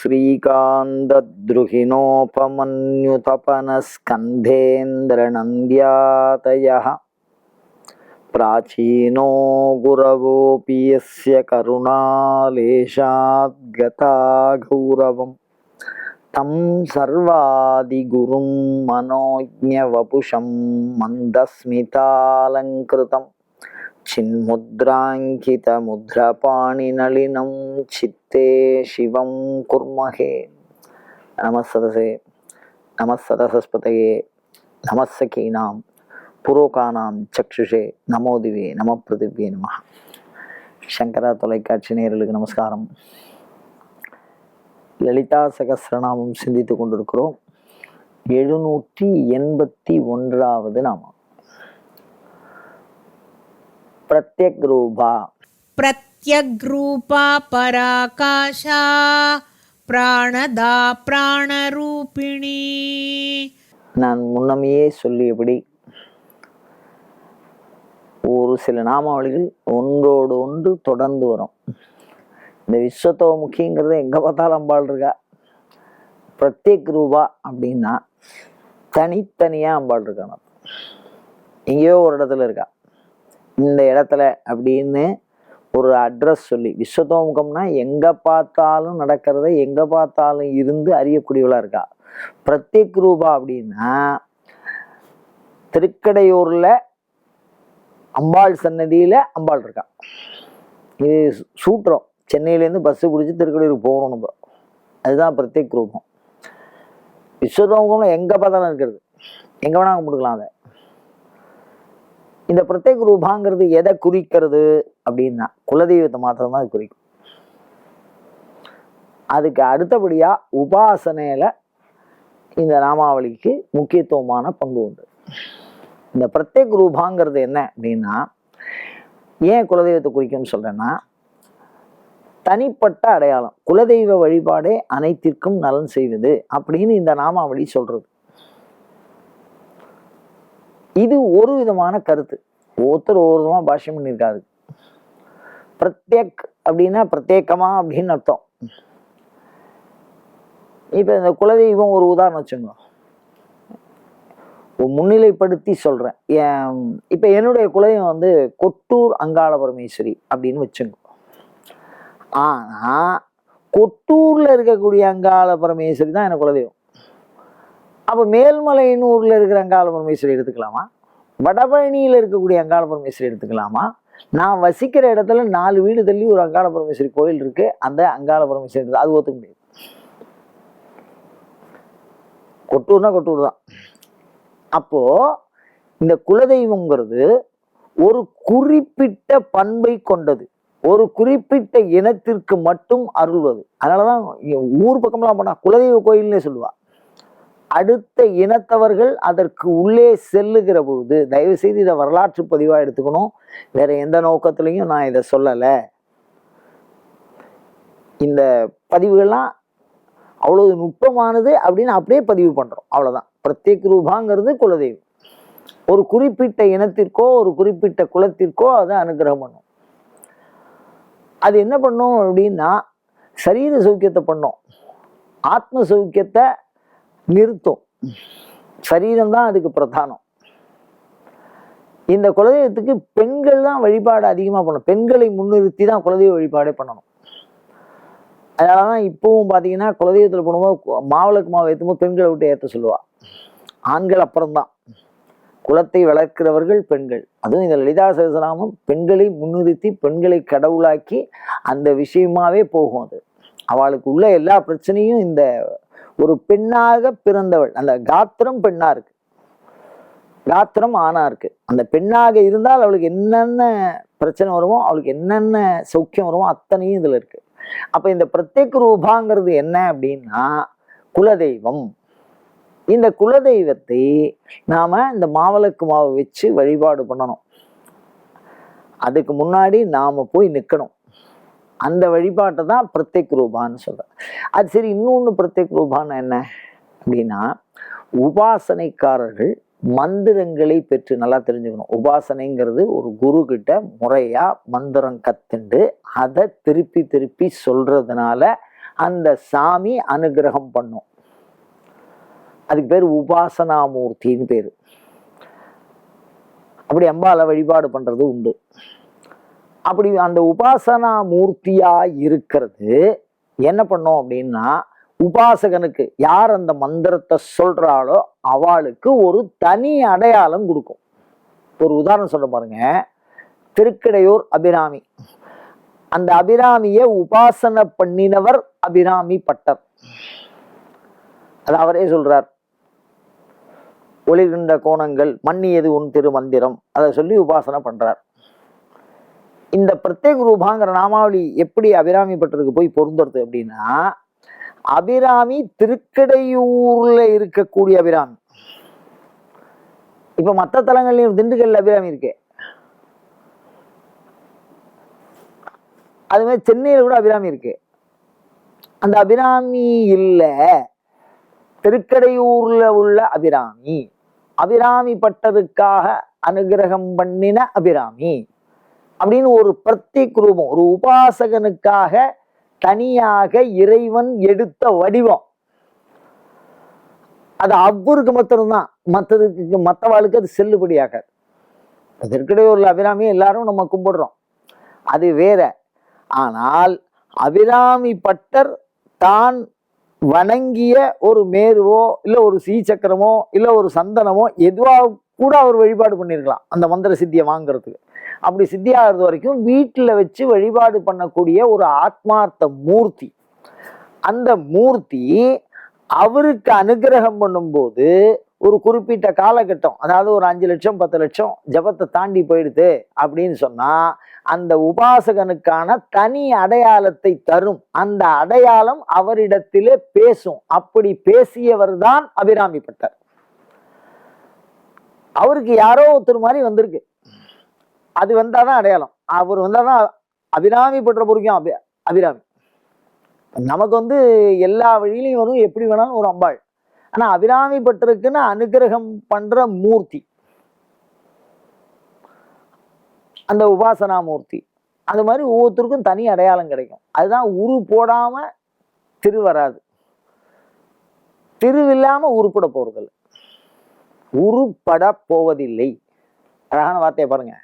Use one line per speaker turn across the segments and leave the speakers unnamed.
श्रीकान्तद्रुहिणोपमन्युतपनस्कन्धेन्द्रनन्द्यातयः प्राचीनो गुरवोऽपि यस्य करुणालेशाद्गता गौरवम् तं सर्वादिगुरुं मनोज्ञवपुषं मन्दस्मितालङ्कृतं சின்முத்ராங்கிதமுத்ரபாணிநளினம் சித்தே சிவம் குர்மகே நமசதசே நமசதசஸ்பதையே நமசகீனாம் புரோகானாம் சக்ஷுஷே நமோதிவே நம பிருதிவ்யே நம சங்கரா தொலைக்காட்சி நேர்களுக்கு நமஸ்காரம். லலிதா சகசிரநாமம் சிந்தித்து கொண்டிருக்கிறோம். எழுநூற்றி எண்பத்தி ஒன்றாவது நாமம். பிரத்யக் ரூபா
प्रत्यग्रूपा पराकाशा प्राणदा प्राणरूपिणी
நான் முன்னமையே சொல்லியபடி ஒரு சில நாமாவளிகள் ஒன்றோடு ஒன்று தொடர்ந்து வரும் இந்த விஸ்வத்தோமுகிங்கிறது எங்கே பார்த்தாலும் அம்பாள் இருக்கா பிரத்யேக் ரூபா அப்படின்னா தனித்தனியாக அம்பாள் இருக்கான எங்கேயோ ஒரு இடத்துல இருக்கா இந்த இடத்துல அப்படின்னு ஒரு அட்ரஸ் சொல்லி விஸ்வதோமுகம்னா எங்கே பார்த்தாலும் நடக்கிறத எங்கே பார்த்தாலும் இருந்து அறியக்கூடியவளாக இருக்கா? பிரத்யேக் ரூபா அப்படின்னா திருக்கடையூரில் அம்பாள் சன்னதியில் அம்பாள் இருக்கா. இது சூட்டுறோம் சென்னையிலேருந்து பஸ்ஸு பிடிச்சி திருக்கடையூருக்கு போகணும் நம்ம. அதுதான் பிரத்யேக் ரூபம். விஸ்வதோமுகம் எங்கே பார்த்தாலும் இருக்கிறது. எங்கே வேணால் கும்பிடுக்கலாம் அதை. இந்த பிரத்யேக ரூபாங்கிறது எதை குறிக்கிறது அப்படின்னா குலதெய்வத்தை மாத்திரம் தான் அது குறிக்கும். அதுக்கு அடுத்தபடியா உபாசனையில இந்த நாமாவளிக்கு முக்கியத்துவமான பங்கு உண்டு. இந்த பிரத்யேக ரூபாங்கிறது என்ன அப்படின்னா ஏன் குலதெய்வத்தை குறிக்கும்னு சொல்றேன்னா தனிப்பட்ட அடையாளம் குலதெய்வ வழிபாடே அனைத்திற்கும் நலன் செய்வது அப்படின்னு இந்த நாமாவளி சொல்றது. இது ஒரு விதமான கருத்து. ஒருத்தர் ஒரு விதமாக பாஷ்யம் பண்ணியிருக்காது பிரத்யக் அப்படின்னா பிரத்யேகமா அப்படின்னு அர்த்தம். இப்போ இந்த குலதெய்வம் ஒரு உதாரணம் வச்சுங்க முன்னிலைப்படுத்தி சொல்கிறேன் என் இப்போ என்னுடைய குலதெய்வம் வந்து கொட்டூர் அங்காள பரமேஸ்வரி அப்படின்னு வச்சுங்க ஆனால் கொட்டூரில் இருக்கக்கூடிய அங்காள பரமேஸ்வரி தான் எனக்கு குலதெய்வம். அப்போ மேல்மலையனூர்ல இருக்கிற அங்காள பரமேஸ்வரி எடுத்துக்கலாமா? வடபழனியில் இருக்கக்கூடிய அங்காள பரமேஸ்வரி எடுத்துக்கலாமா? நான் வசிக்கிற இடத்துல நாலு வீடு தள்ளி ஒரு அங்காள பரமேஸ்வரி கோயில் இருக்கு. அந்த அங்காள பரமேஸ்வரி அது ஒத்துக்க முடியாது. கொட்டூர்னா கொட்டூர் தான். அப்போ இந்த குலதெய்வங்கிறது ஒரு குறிப்பிட்ட பண்பை கொண்டது. ஒரு குறிப்பிட்ட இனத்திற்கு மட்டும் அருள்வது. அதனாலதான் ஊர் பக்கம்லாம் போனா குலதெய்வ கோயில்னே சொல்லுவா. அடுத்த இனத்தவர்கள் அதற்கு உள்ளே செல்லுகிற பொழுது தயவு செய்து இதை வரலாற்று பதிவாக எடுத்துக்கணும். வேற எந்த நோக்கத்திலையும் நான் இதை சொல்லலை. இந்த பதிவுகள்லாம் அவ்வளவு நுட்பமானது அப்படின்னு அப்படியே பதிவு பண்றோம். அவ்வளவுதான். பிரத்யேக ரூபாங்கிறது குலதெய்வம். ஒரு குறிப்பிட்ட இனத்திற்கோ ஒரு குறிப்பிட்ட குலத்திற்கோ அதை அனுகிரகம் பண்ணும். அது என்ன பண்ணும் அப்படின்னா சரீர சௌக்கியத்தை பண்ணும். ஆத்ம சௌக்கியத்தை நிறுத்தும். சரீரம் தான் அதுக்கு பிரதானம். இந்த குலதெய்வத்துக்கு பெண்கள் தான் வழிபாடு அதிகமாக பண்ணணும். பெண்களை முன்னிறுத்தி தான் குலதெய்வ வழிபாடே பண்ணணும். அதனால தான் இப்போவும் பார்த்தீங்கன்னா குலதெய்வத்தில் போடும்போது மாவிளக்கு மாவு ஏற்றும்போது பெண்களை விட்டு ஏற்ற சொல்லுவா. ஆண்கள் அப்புறம்தான். குலத்தை வளர்க்கிறவர்கள் பெண்கள். அதுவும் இந்த லலிதா சகசநாமம் பெண்களை முன்னிறுத்தி பெண்களை கடவுளாக்கி அந்த விஷயமாவே போகும் அது. அவளுக்கு உள்ள எல்லா பிரச்சனையும் இந்த ஒரு பெண்ணாக பிறந்தவள். அந்த காத்திரம் பெண்ணா இருக்கு. காத்திரம் ஆணா இருக்கு. அந்த பெண்ணாக இருந்தால் அவளுக்கு என்னென்ன பிரச்சனை வருமோ அவளுக்கு என்னென்ன சௌக்கியம் வருமோ அத்தனையும் இதுல இருக்கு. அப்ப இந்த பிரத்யேக ரூபாங்கிறது என்ன அப்படின்னா குலதெய்வம். இந்த குலதெய்வத்தை நாம இந்த மாவிளக்கு மாவு வச்சு வழிபாடு பண்ணணும். அதுக்கு முன்னாடி நாம போய் நிற்கணும் அந்த வழிபாட்டை தான் பிரத்யேக் ரூபான்னு சொல்கிறார் அது சரி இன்னொன்று பிரத்யேக் ரூபான்னு என்ன? அப்படின்னா உபாசனைக்காரர்கள் மந்திரங்களை பெற்று நல்லா தெரிஞ்சுக்கணும். உபாசனைங்கிறது ஒரு குரு கிட்ட முறையாக மந்திரம் கத்துண்டு அதை திருப்பி திருப்பி சொல்றதுனால அந்த சாமி அனுகிரகம் பண்ணும். அதுக்கு பேர் உபாசனாமூர்த்தின்னு பேர். அப்படி அம்பால வழிபாடு பண்ணுறது உண்டு. அப்படி அந்த உபாசனா மூர்த்தியா இருக்கிறது என்ன பண்ணோம் அப்படின்னா உபாசகனுக்கு யார் அந்த மந்திரத்தை சொல்றாளோ அவளுக்கு ஒரு தனி அடையாளம் கொடுக்கும். ஒரு உதாரணம் சொல்ல பாருங்க. திருக்கடையூர் அபிராமி. அந்த அபிராமியை உபாசனை பண்ணினவர் அபிராமி பட்டர். அது அவரே சொல்றார். ஒளிர்கின்ற கோணங்கள் மன்னியது உன் திருமந்திரம்? அதை சொல்லி உபாசனை பண்றார். இந்த பிரத்யேக ரூபாங்கிற நாமாவளி எப்படி அபிராமி பட்டருக்கு போய் பொருந்துறது அப்படின்னா அபிராமி திருக்கடையூர்ல இருக்கக்கூடிய அபிராமி. இப்ப மற்ற தலங்கள்லயும் திண்டுக்கல்ல அபிராமி இருக்கு. அது மாதிரி சென்னையில கூட அபிராமி இருக்கு. அந்த அபிராமி இல்ல திருக்கடையூர்ல உள்ள அபிராமி. அபிராமி பட்டதுக்காக அனுகிரகம் பண்ணின அபிராமி. அப்படின்னு ஒரு பிரத்யேக் ரூபம் ஒரு உபாசகனுக்காக தனியாக இறைவன் எடுத்த வடிவம். அது அவருக்கு மாத்திரம்தான். மற்றதுக்கு மற்றவாளுக்கு அது செல்லுபடியாகாது திருக்கடையூர்ல அபிராமி எல்லாரும் நம்ம கும்பிடுறோம். அது வேற. ஆனால் அபிராமி பட்டர் தான் வணங்கிய ஒரு மேருவோ இல்லை ஒரு சீச்சக்கரமோ இல்லை ஒரு சந்தனமோ எதுவாக கூட அவர் வழிபாடு பண்ணியிருக்கலாம் அந்த மந்திர சித்தியை வாங்குறதுக்கு. அப்படி சித்தியாகிறது வரைக்கும் வீட்டில் வச்சு வழிபாடு பண்ணக்கூடிய ஒரு ஆத்மார்த்த மூர்த்தி. அந்த மூர்த்தி அவருக்கு அனுகிரகம் பண்ணும்போது ஒரு குறிப்பிட்ட காலகட்டம் அதாவது ஒரு அஞ்சு லட்சம் பத்து லட்சம் ஜபத்தை தாண்டி போயிடுது அப்படின்னு சொன்னால் அந்த உபாசகனுக்கான தனி அடையாளத்தை தரும். அந்த அடையாளம் அவரிடத்திலே பேசும். அப்படி பேசியவர் தான் அபிராமிப்பட்டார். அவருக்கு யாரோ ஒருத்தர் மாதிரி வந்திருக்கு. அது வந்தாதான் அடையாளம். அவர் வந்தாதான் அபிராமி பெற்ற பொறுக்கும் அபி அபிராமி. நமக்கு வந்து எல்லா வழியிலையும் வரும். எப்படி வேணாலும் ஒரு அம்பாள். ஆனா அபிராமி பட்டருக்குன்னு அனுகிரகம் பண்ற மூர்த்தி. அந்த உபாசனா மூர்த்தி. அது மாதிரி ஒவ்வொருத்தருக்கும் தனி அடையாளம் கிடைக்கும். அதுதான் உரு போடாம திரு வராது திருவில்லாம உருப்பட போறதில்லை. உருப்பட போவதில்லை அழகான வார்த்தையை பாருங்க.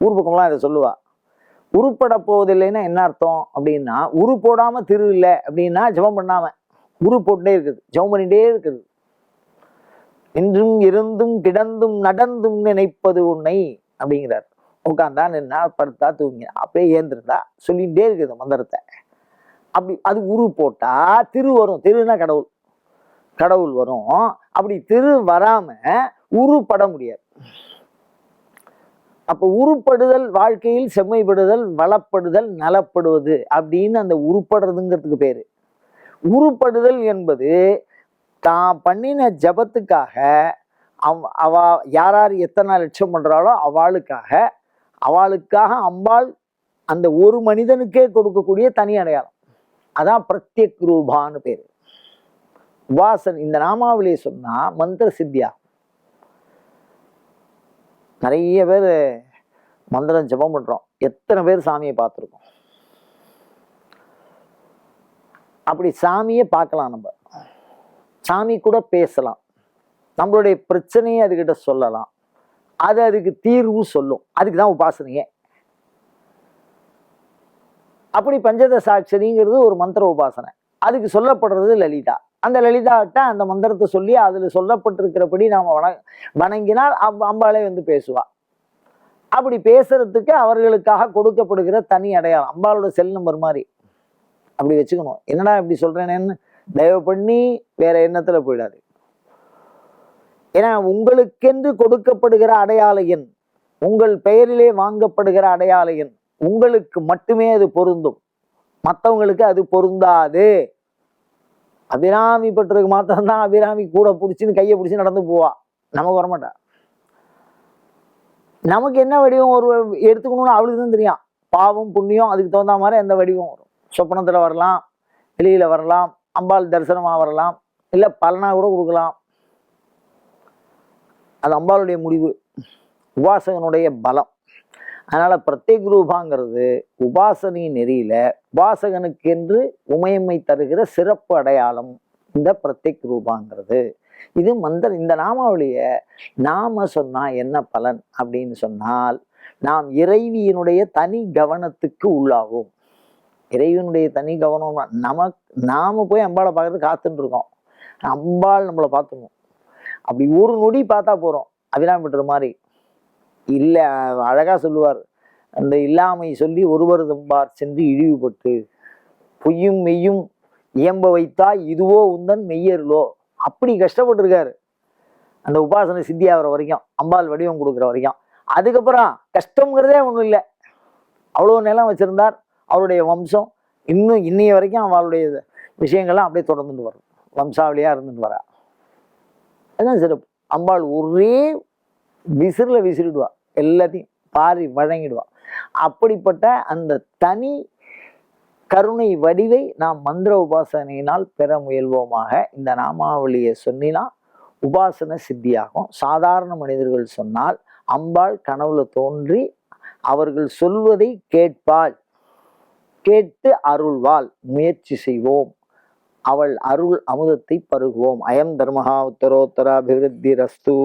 ஊர் பக்கம்லாம் இதை சொல்லுவா. உருப்பட போவதில்லைன்னா என்ன அர்த்தம்? அப்படின்னா உரு போடாம திரு இல்லை அப்படின்னா ஜெபம் பண்ணாம. உரு போட்டுட்டே இருக்குது. ஜெபம் பண்ணிட்டே இருக்குது. நின்றும் இருந்தும் கிடந்தும் நடந்தும் நினைப்பது உன்னை அப்படிங்கிறார். உட்காந்தா நின்னா படுத்தா தூங்கினா அப்படியே ஏந்திருந்தா சொல்லிகிட்டே இருக்குது மந்திரத்தை. அப்படி அது உரு போட்டா திரு வரும். திருன்னா கடவுள். கடவுள் வரும். அப்படி திரு வராம உருப்பட முடியாது. அப்போ உருப்படுதல் வாழ்க்கையில் செம்மைப்படுதல் வளப்படுதல் நலப்படுவது அப்படின்னு அந்த உருப்படுறதுங்கிறதுக்கு பேரு. உருப்படுதல் என்பது தான் பண்ணின ஜபத்துக்காக அவ அவ யார் யார் எத்தனை லட்சம் பண்ணுறாளோ அவளுக்காக அவளுக்காக அம்பாள் அந்த ஒரு மனிதனுக்கே கொடுக்கக்கூடிய தனி அடையாளம். அதான் பிரத்யக் ரூபான்னு பேரு. உபாசன் இந்த நாமாவளியை சொன்னா மந்திர சித்தியா? நிறைய பேர் மந்திரம் ஜெபம் பண்றோம். எத்தனை பேர் சாமியை பார்த்துருக்கோம்? அப்படி சாமியை பார்க்கலாம் நம்ம. சாமி கூட பேசலாம். நம்மளுடைய பிரச்சனையை அதுகிட்ட சொல்லலாம். அது அதுக்கு தீர்வு சொல்லும். அதுக்கு தான் உபாசனையே அப்படி பஞ்சத சாட்சரிங்கிறது ஒரு மந்திர உபாசனை. அதுக்கு சொல்லப்படுறது லலிதா. அந்த லலிதாட்ட அந்த மந்திரத்தை சொல்லி அதில் சொல்லப்பட்டிருக்கிறபடி நாம் வண வணங்கினால் அம்- அம்பாளே வந்து பேசுவா. அப்படி பேசுறதுக்கு அவர்களுக்காக கொடுக்கப்படுகிற தனி அடையாளம். அம்பாளோட செல் நம்பர் மாதிரி. அப்படி வச்சுக்கணும். என்னடா இப்படி சொல்றேனேன்னு தயவு பண்ணி வேற எண்ணத்துல போயிடாது. ஏன்னா உங்களுக்கென்று கொடுக்கப்படுகிற அடையாள எண் உங்கள் பெயரிலே வாங்கப்படுகிற அடையாள எண் உங்களுக்கு மட்டுமே அது பொருந்தும். மற்றவங்களுக்கு அது பொருந்தாது. அபிராமி பெற்றதுக்கு மாத்திரம்தான் அபிராமி கூட பிடிச்சின்னு கையை பிடிச்சி நடந்து போவா. நமக்கு வரமாட்டா. நமக்கு என்ன வடிவம் ஒரு எடுத்துக்கணும்னு அவளுக்கு தான் தெரியும். பாவம் புண்ணியம் அதுக்கு தகுந்த மாதிரி எந்த வடிவம் வரும். சொப்பனத்தில் வரலாம் வெளியில் வரலாம் அம்பாள் தரிசனமாக வரலாம் இல்லை பலனா கூட கொடுக்கலாம். அது அம்பாளுடைய முடிவு உபாசகனுடைய பலம். அதனால பிரத்யேக் ரூபாங்கிறது உபாசனை நெறியில உபாசகனுக்கென்று உமையம்மை தருகிற சிறப்பு அடையாளம் இந்த பிரத்யேக் ரூபாங்கிறது. இது மந்திர இந்த நாமாவளிய நாம சொன்னா என்ன பலன் அப்படின்னு சொன்னால் நாம் இறைவியினுடைய தனி கவனத்துக்கு உள்ளாகும் இறைவனுடைய தனி கவனம் நமக்கு நாம போய் அம்பாளை பார்க்கறது காத்துட்டு இருக்கோம். அம்பாள் நம்மளை பார்த்துக்கணும். அப்படி ஒரு நொடி பார்த்தா போறோம். அபிராமிட்டர் மாதிரி. இல்லை அழகாக சொல்லுவார். அந்த இல்லாமை சொல்லி ஒருவர் தம்பார் சென்று இழிவுபட்டு பொய்யும் மெய்யும் இயம்ப வைத்தா இதுவோ உந்தன் மெய்யருளோ. அப்படி கஷ்டப்பட்டிருக்காரு. அந்த உபாசனை சித்தி ஆகிற வரைக்கும் அம்பாள் வடிவம் கொடுக்குற வரைக்கும். அதுக்கப்புறம் கஷ்டங்கிறதே ஒன்றும் இல்லை. அவ்வளோ நிலம் வச்சுருந்தார் அவருடைய வம்சம். இன்னும் இன்னைய வரைக்கும் அவளுடைய விஷயங்கள்லாம் அப்படியே தொடர்ந்துட்டு வரும். வம்சாவளியாக இருந்துட்டு வரா. அதுதான் சிறப்பு. அம்பாள் ஒரே விசிறில் விசிறிடுவாள் எல்லாத்தையும் பாரி வழங்கிடுவான் அப்படிப்பட்ட அந்த தனி கருணை வடிவை நாம் மந்திர உபாசனையினால் பெற முயல்வோமாக. இந்த நாமாவளியை சொன்னினா உபாசன சித்தியாகும். சாதாரண மனிதர்கள் சொன்னால் அம்பாள் கனவுல தோன்றி அவர்கள் சொல்வதை கேட்பாள். கேட்டு அருள்வாள். முயற்சி செய்வோம். அவள் அருள் அமுதத்தை பருகுவோம். அயம் தர்மஹா உத்தரோத்தராபிவிருத்தி ரஸ்து